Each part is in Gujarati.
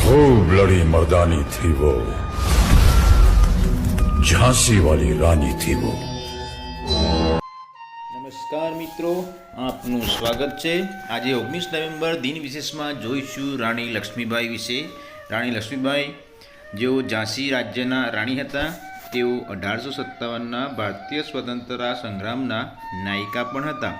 खूब लड़ी मर्दानी थी वो झांसी वाली रानी थी वो નમસ્કાર મિત્રો આપનું સ્વાગત છે આજે ઓગણીસ નવેમ્બર દિન વિશેષમાં જોઈશું રાણી લક્ષ્મીબાઈ વિશે રાણી લક્ષ્મીબાઈ જેઓ ઝાંસી રાજ્યના રાણી હતા તેઓ અઢારસો સત્તાવનના ભારતીય સ્વતંત્રતા સંગ્રામના નાયિકા પણ હતા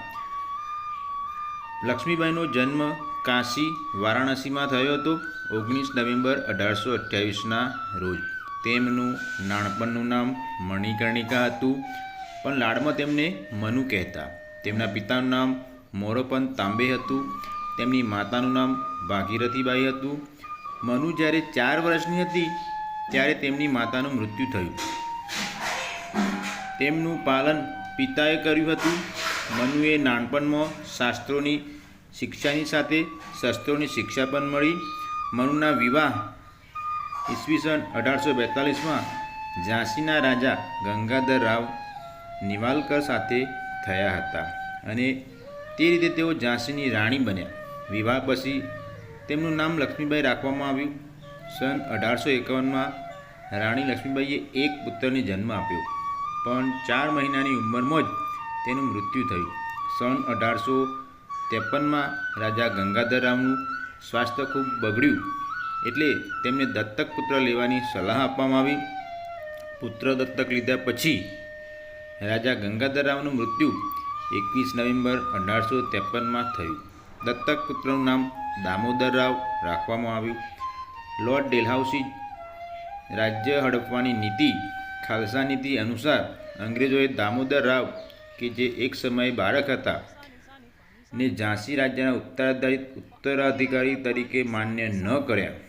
લક્ષ્મીબાઈનો જન્મ કાશી, વારાણસીમાં થયો હતો ઓગણીસ નવેમ્બર અઢારસો અઠ્યાવીસના રોજ. તેમનું નાનપણનું નામ મણિકર્ણિકા હતું, પણ લાડમાં તેમને મનુ કહેતા. તેમના પિતાનું નામ મોરોપંત તાંબે હતું, તેમની માતાનું નામ ભાગીરથીબાઈ હતું. મનુ જ્યારે ચાર વર્ષની હતી, ત્યારે તેમની માતાનું મૃત્યુ થયું. તેમનું પાલન પિતાએ કર્યું હતું. મનુએ નાનપણમાં શાસ્ત્રોની શિક્ષાની સાથે શસ્ત્રોની શિક્ષા પણ મળી. મનુના વિવાહ ઈસવીસન અઢારસો બેતાલીસમાં ઝાંસીના રાજા ગંગાધર રાવ નિવાલકર સાથે થયા હતા અને તે રીતે તેઓ ઝાંસીની રાણી બન્યા. વિવાહ પછી તેમનું નામ લક્ષ્મીબાઈ રાખવામાં આવ્યું. સન અઢારસો એકાવનમાં રાણી લક્ષ્મીબાઈએ એક પુત્રને જન્મ આપ્યો. પણ ચાર મહિનાની ઉંમરમાં જ તેનું મૃત્યુ થયું. સન અઢારસો ત્રેપનમાં રાજા ગંગાધર રાવનું સ્વાસ્થ્ય ખૂબ બગડ્યું એટલે તેમને દત્તક પુત્ર લેવાની સલાહ આપવામાં આવી. પુત્ર દત્તક લીધા પછી રાજા ગંગાધર રાવનું મૃત્યુ એકવીસ નવેમ્બર અઢારસો ત્રેપનમાં થયું. દત્તક પુત્રનું નામ દામોદર રાવ રાખવામાં આવ્યું. લોર્ડ ડેલહાઉસી રાજ્ય હડપવાની નીતિ, ખાલસા નીતિ અનુસાર અંગ્રેજોએ દામોદર રાવ કે જે એક સમયે બાળક હતા ને ઝાંસી રાજ્યના ઉત્તરાધિકારી ઉત્તરાધિકારી તરીકે માન્ય ન કર્યા.